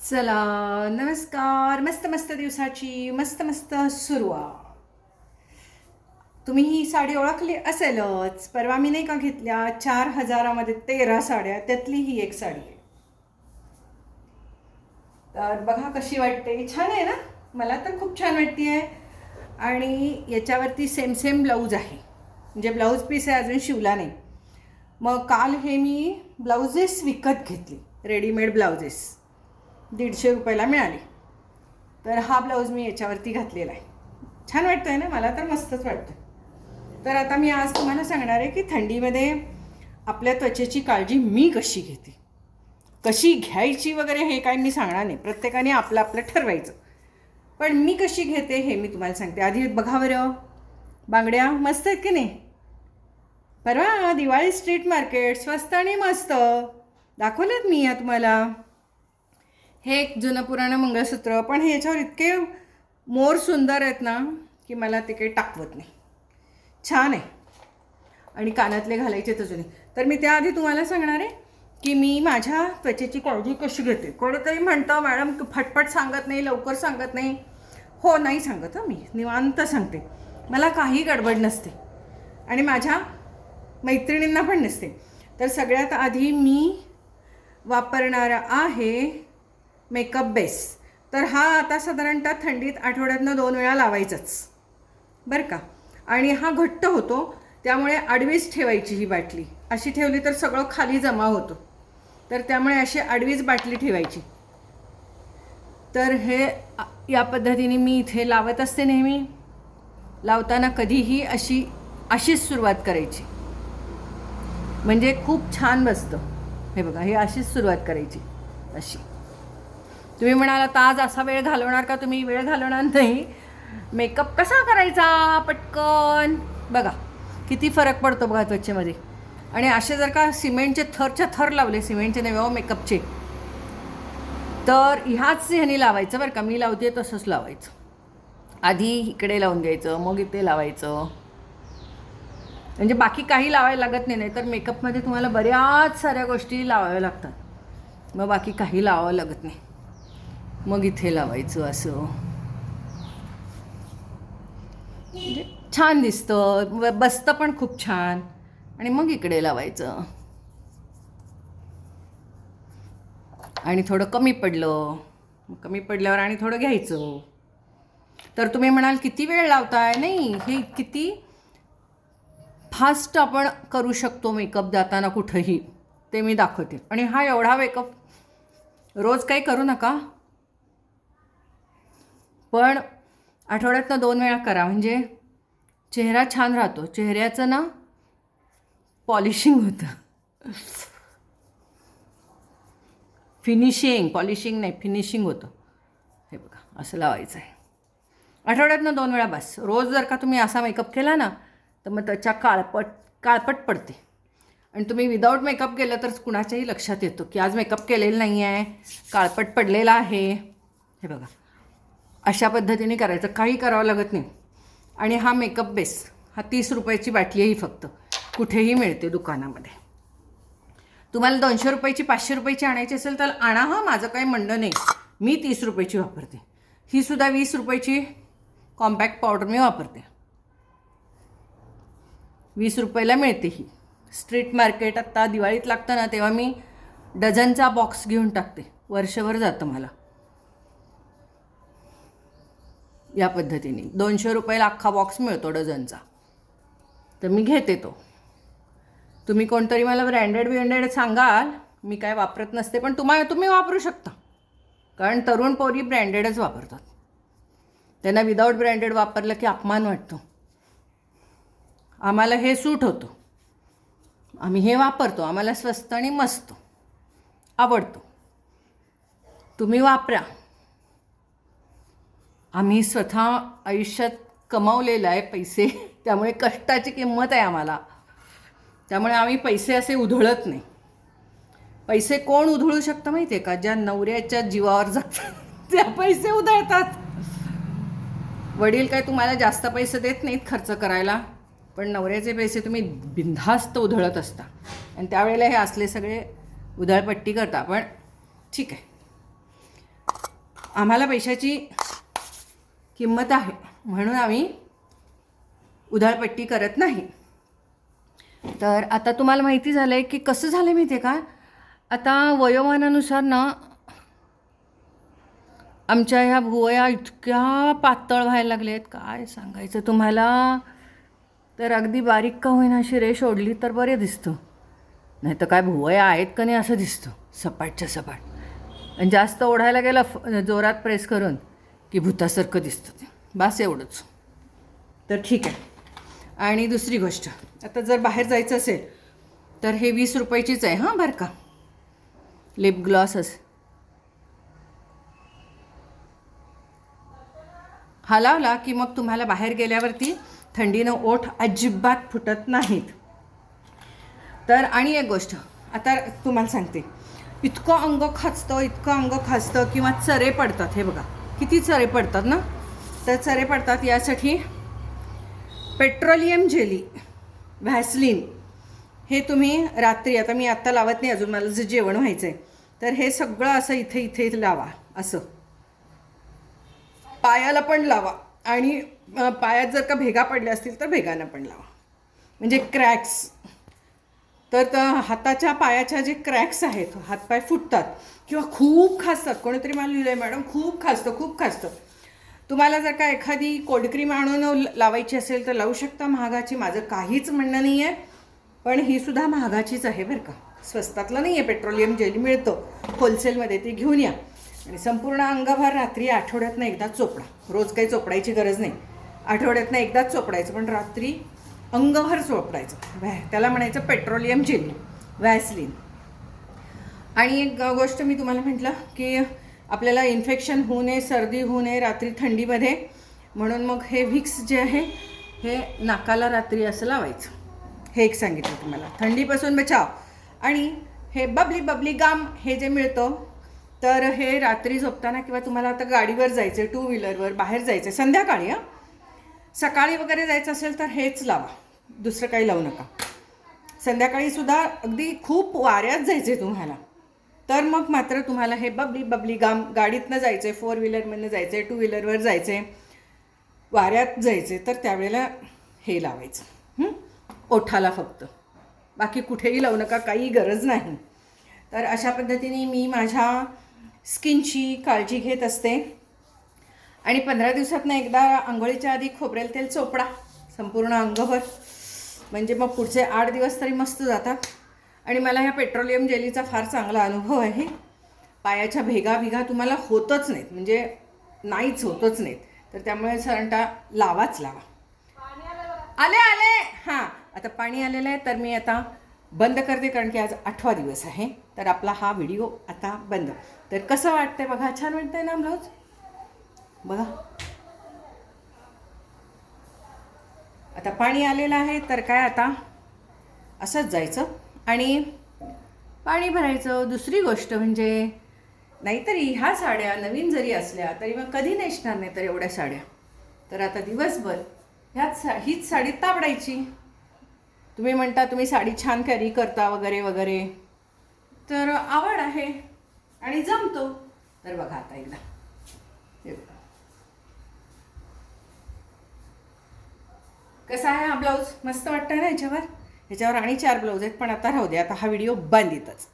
चला नमस्कार मस्त मस्त दिवसाची मस्त मस्त सुरुवात. तुम्ही ही साडी ओळखली असेलच परवा मी नाही का घेतल्या चार हजारामध्ये तेरा साड्या त्यातली ही एक साडी आहे. तर बघा कशी वाटते. छान आहे ना? मला तर खूप छान वाटते आहे आणि याच्यावरती सेम सेम ब्लाऊज आहे. म्हणजे ब्लाऊज पीस आहे अजून शिवला नाही. मग काल हे मी ब्लाउजेस विकत घेतली रेडीमेड ब्लाउजेस दीडशे रुपयाला मिळाली. तर हा ब्लाऊज मी याच्यावरती घातलेला आहे. छान वाटतं आहे ना? मला तर मस्तच वाटतं. तर आता मी आज तुम्हाला सांगणार आहे की थंडीमध्ये आपल्या त्वचेची काळजी मी कशी घेते? कशी घ्यायची वगैरे हे काय मी सांगणार नाही. प्रत्येकाने आपलं आपलं ठरवायचं. पण मी कशी घेते हे मी तुम्हाला सांगते. आधी बघा बरं. बांगड्या मस्त आहेत की नाही? परवा दिवाळी स्ट्रीट मार्केट स्वस्त आणि मस्त. दाखवलेत मी या तुम्हाला. हे एक जुनं पुराणं मंगळसूत्र. पण हे याच्यावर इतके मोर सुंदर आहेत ना की मला ते काही टाकवत नाही. छान आहे. आणि कानातले घालायचे अजूनही. तर मी त्याआधी तुम्हाला सांगणार आहे की मी माझ्या त्वचेची काळजी कशी घेते. कोणीतरी म्हणतं मॅडम तू फटफट सांगत नाही लवकर सांगत नाही. हो नाही सांगत हं मी. निवांत सांगते. मला काही गडबड नसते. आणि माझ्या मैत्रिणींना पण नसते. तर सगळ्यात आधी मी वापरणारा आहे मेकअप बेस. तर हा आता साधारणतः थंडीत आठवड्यातनं दोन वेळा लावायचाच. बरं का? आणि हा घट्ट होतो त्यामुळे आडवीच ठेवायची ही बाटली. अशी ठेवली तर सगळं खाली जमा होतो. तर त्यामुळे अशी आडवीच बाटली ठेवायची. तर हे या पद्धतीने मी इथे लावत असते नेहमी. लावताना कधीही अशी अशीच सुरुवात करायची. म्हणजे खूप छान बसतं. हे बघा हे अशीच सुरुवात करायची. अशी. तुम्ही म्हणालात आज असा वेळ घालवणार का? तुम्ही वेळ घालवणार नाही. मेकअप कसा करायचा? पटकन. बघा किती फरक पडतो बघा त्वचेमध्ये. आणि असे जर का सिमेंटचे थरच्या थर लावले सिमेंटचे नव्हे हो मेकअपचे तर ह्याच ह्याने लावायचं बरं का. मी लावते तसंच लावायचं. आधी इकडे लावून घ्यायचं मग इथे लावायचं. म्हणजे बाकी काही लावायला लागत नाही नाही तर मेकअपमध्ये तुम्हाला बऱ्याच साऱ्या गोष्टी लावाव्या लागतात. मग बाकी काही लावावं लागत नाही. मग इथे लावायचं असं. म्हणजे छान दिसतं. बसतं पण खूप छान. आणि मग इकडे लावायचं. आणि थोडं कमी पडलं. कमी पडल्यावर आणि थोडं घ्यायचं. तर तुम्ही म्हणाल किती वेळ लावताय? नाही हे किती फास्ट आपण करू शकतो मेकअप जाताना कुठंही. ते मी दाखवते. आणि हा एवढा मेकअप रोज काही करू नका. पण आठवड्यातनं दोन वेळा करा. म्हणजे चेहरा छान राहतो. चेहऱ्याचं ना पॉलिशिंग होतं. फिनिशिंग पॉलिशिंग नाही फिनिशिंग होतं. हे बघा असं लावायचं आहे आठवड्यातनं दोन वेळा बस. रोज जर का तुम्ही असा मेकअप केला ना तर मग त्याच्या काळपट काळपट पडते. आणि तुम्ही विदाऊट मेकअप केलं तर कुणाच्याही लक्षात येतो की आज मेकअप केलेलं नाही आहे काळपट पडलेला आहे. हे बघा. अशा पद्धतीने करायचं. काही करावं लागत नाही. आणि हा मेकअप बेस हा तीस रुपयाची बाटली आहे ही फक्त. कुठेही मिळते दुकानामध्ये. तुम्हाला दोनशे रुपयाची पाचशे रुपयाची आणायची असेल तर आणा हा माझं काही म्हणणं नाही. मी तीस रुपयाची वापरते. ही सुद्धा वीस रुपयाची कॉम्पॅक्ट पावडर मी वापरते. वीस रुपयाला मिळते ही. स्ट्रीट मार्केट आत्ता दिवाळीत लागतं ना तेव्हा मी डझनचा बॉक्स घेऊन टाकते. वर्षभर जातं मला. या पद्धतीने. दोनशे रुपयाला अख्खा बॉक्स मिळतो डझनचा. तर मी घेते तो. तुम्ही कोणतरी मला ब्रँडेड ब्रँडेड सांगाल मी काय वापरत नसते पण तुम्हाला तुम्ही वापरू शकता. कारण तरुण पोरी ब्रँडेडच वापरतात. त्यांना विदाऊट ब्रँडेड वापरलं की अपमान वाटतो. आम्हाला हे सूट होतं. आम्ही हे वापरतो. आम्हाला स्वस्त आणि मस्त. आवडतो. तुम्ही वापरा. आम्ही स्वतः आयुष्यात कमावलेलं आहे पैसे. त्यामुळे कष्टाची किंमत आहे आम्हाला. त्यामुळे आम्ही पैसे असे उधळत नाही. पैसे कोण उधळू शकतं माहिती आहे का? ज्या नवऱ्याच्या जीवावर जातात. त्या पैसे उधळतात. वडील काय तुम्हाला जास्त पैसे देत नाहीत खर्च करायला? पण नवऱ्याचे पैसे तुम्ही बिनधास्त उधळत असता. आणि त्यावेळेला हे असले सगळे उधळपट्टी करता. पण ठीक आहे. आम्हाला पैशाची किंमत आहे. म्हणून आम्ही उधळपट्टी करत नाही. तर आता तुम्हाला माहिती झालं आहे की कसं झालं आहे माहिती आहे का? आता वयोमानानुसार ना आमच्या ह्या भुवया इतक्या पातळ व्हायला लागल्या आहेत काय सांगायचं तुम्हाला? तर अगदी बारीक का होईना अशी रेष ओढली तर बरे दिसतं. नाही तर काय भुवया आहेत का नाही असं दिसतं. सपाटच्या सपाट. आणि जास्त ओढायला गेलं फ- जोरात प्रेस करून. की भूतासारखं दिसतं ते. बास एवढंच. तर ठीक आहे. आणि दुसरी गोष्ट आता जर बाहेर जायचं असेल तर हे वीस रुपयाचीच आहे हां बरं का? लिप ग्लॉसच हा लावला की मग तुम्हाला बाहेर गेल्यावरती थंडीनं ओठ अजिबात फुटत नाहीत. तर आणि एक गोष्ट आता तुम्हाला सांगते. इतकं अंग खाचतं इतकं अंग खाचतं किंवा चरे पडतात हे बघा. किती चरे पडतात ना? तर चरे पडतात यासाठी पेट्रोलियम जेली व्हॅसलिन हे तुम्ही रात्री आता मी आत्ता लावत नाही अजून मला जे जेवण व्हायचं आहे तर हे सगळं असं इथे इथे लावा असं. पायाला पण लावा आणि पायात जर का भेगा पडल्या असतील तर भेगानं पण लावा. म्हणजे क्रॅक्स. तर हाताच्या पायाच्या जे क्रॅक्स आहेत हातपाय फुटतात किंवा खूप खासतात कोणीतरी मला लिहिलं आहे मॅडम खूप खासतं खूप खासतं. तुम्हाला जर का एखादी कोडक्रीम आणून लावायची असेल तर लावू शकता महागाची माझं काहीच म्हणणं नाही आहे पण ही सुद्धा महागाचीच आहे बरं का. स्वस्तातलं नाही आहे पेट्रोलियम जेल मिळतं होलसेलमध्ये ते घेऊन या. आणि संपूर्ण अंगभर रात्री आठवड्यातनं एकदा चोपडा. रोज काही चोपडायची गरज नाही. आठवड्यातनं एकदाच चोपडायचं पण रात्री अंगभर चोपडायचं व्हॅ त्याला म्हणायचं पेट्रोलियम जेली व्हॅसलिन. आणि एक गोष्ट मी तुम्हाला म्हटलं की आपल्याला इन्फेक्शन होऊ नये सर्दी होऊ नये रात्री थंडीमध्ये म्हणून मग हे व्हिक्स जे आहे हे नाकाला रात्री असं लावायचं. हे एक सांगितलं तुम्हाला. थंडीपासून बचाव. आणि हे बबली बबली गाम हे जे मिळतं तर हे रात्री झोपताना किंवा तुम्हाला आता गाडीवर जायचं टू व्हीलरवर बाहेर जायचं संध्याकाळी हां? सकाळी वगैरे जायचं असेल तर हेच लावा. दुसरं काही लावू नका. संध्याकाळी सुद्धा अगदी खूप वाऱ्यात जायचे तुम्हाला. तर मग मात्र तुम्हाला हे बबली बबली गाम गाडीतनं जायचं फोर व्हीलरमधनं जायचं आहे टू व्हीलरवर जायचं आहे वाऱ्यात जायचे तर त्यावेळेला हे लावायचं. ओठाला फक्त. बाकी कुठेही लावू नका काही गरज नाही. तर अशा पद्धतीने मी माझ्या स्किनची काळजी घेत असते. आणि पंधरा दिवसातनं एकदा आंघोळीच्या आधी खोबरेल तेल चोपडा संपूर्ण अंगभर. म्हणजे मग पुढचे आठ दिवस तरी मस्त जातात. आणि मला ह्या पेट्रोलियम जेलीचा फार चांगला अनुभव आहे. पायाच्या भेगाभिगा तुम्हाला होतच नाहीत. म्हणजे नाहीच होतच नाहीत. तर त्यामुळे साधारणतः लावाच लावा. आले आले! हां आता पाणी आलेलं आहे तर मी आता बंद करते कारण की आज आठवा दिवस आहे. तर आपला हा व्हिडिओ आता बंद. तर कसं वाटतंय बघा? छान वाटतंय ना ब्लाऊज? बघा. आता पाणी आलेलं आहे तर काय आता? असंच जायचं. आणि पाणी भरायचं दुसरी गोष्ट म्हणजे नाहीतरी ह्या साड्या नवीन जरी असल्या तरी मग कधी नेसणार नाही तर एवढ्या साड्या? तर आता दिवसभर ह्याच सा हीच साडी ताबडायची. तुम्ही म्हणता तुम्ही साडी छान कॅरी करता वगैरे वगैरे. तर आवड आहे आणि जमतो. तर बघा आता एकदा हे बघा. कसा आहे हा ब्लाऊज? मस्त वाटतं ना याच्यावर? ह्याच्यावर आणि चार ब्लाऊज आहेत पण आता राहू दे आता हा व्हिडिओ बंद येतच